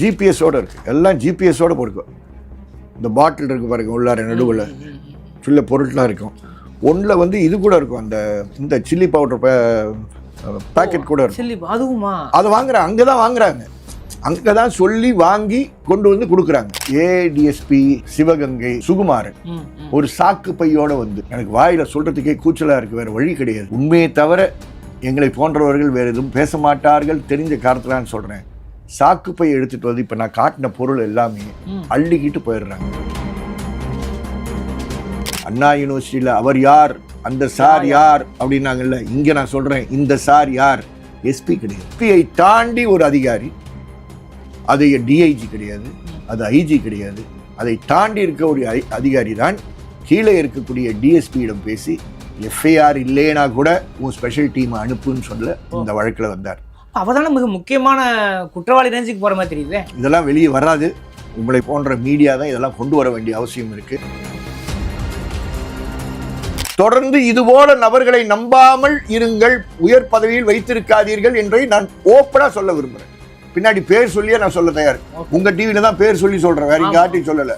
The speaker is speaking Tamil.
ஜிபிஎஸோட இருக்கு. எல்லாம் ஜிபிஎஸோட இருக்கும் இந்த பாட்டில் இருக்கு பாருங்க உள்ளார நடுவில். சில பொருட்களாக இருக்கும். ஒன்றில் வந்து இது கூட இருக்கும். அந்த இந்த சில்லி பவுடர் பேக்கெட் கூட இருக்கும். அதுவுமா? அதை வாங்குறாங்க அங்கே தான் வாங்குறாங்க. அங்கே தான் சொல்லி வாங்கி கொண்டு வந்து கொடுக்குறாங்க. ஏடிஎஸ்பி சிவகங்கை சுகுமாரன். ஒரு சாக்கு பையோட வந்து. எனக்கு வாயில சொல்றதுக்கே கூச்சலா இருக்கு வேற வழி கிடையாது. உண்மையை தவிர எங்களை போன்றவர்கள் வேற எதுவும் பேச மாட்டார்கள் தெரிஞ்ச காரணத்திலான்னு சொல்றேன். சாக்கு பை எடுத்துட்டு வந்து இப்ப நான் காட்டின பொருள் எல்லாமே. அள்ளிக்கிட்டு போயிடுறாங்க. அண்ணா யூனிவர்சிட்டியில அவர் யார்? அந்த சார் யார்? அப்படின்னாங்கல்ல இங்க நான் சொல்றேன் இந்த சார் யார்? எஸ்பி கிடையாது. எஸ்பியை தாண்டி ஒரு அதிகாரி அது டிஐஜி கிடையாது அது ஐஜி கிடையாது. அதை தாண்டி இருக்க ஒரு அதிகாரி தான் கீழே இருக்கக்கூடிய டிஎஸ்பியிடம் பேசி எஃப்ஐஆர் இல்லைனா கூட உன் ஸ்பெஷல் டீம் அனுப்புன்னு சொல்ல இந்த வழக்கில் வந்தார். அவதானே மிக முக்கியமான குற்றவாளி ரேஞ்சுக்கு போற மாதிரி தெரியுது. இதெல்லாம் வெளியே வராது. உங்களை போன்ற மீடியா தான் இதெல்லாம் கொண்டு வர வேண்டிய அவசியம் இருக்கு. தொடர்ந்து இதுபோல நபர்களை நம்பாமல் இருங்கள் உயர் பதவியில் வைத்திருக்காதீர்கள் என்றை நான் ஓப்பனா சொல்ல விரும்புறேன். பின்னாடி பேர் சொல்லியே நான் சொல்ல தயார். உங்க டிவில தான் பேர் சொல்லி சொல்றேன் வேற ஆமா. யார்ட்டையும் சொல்லல.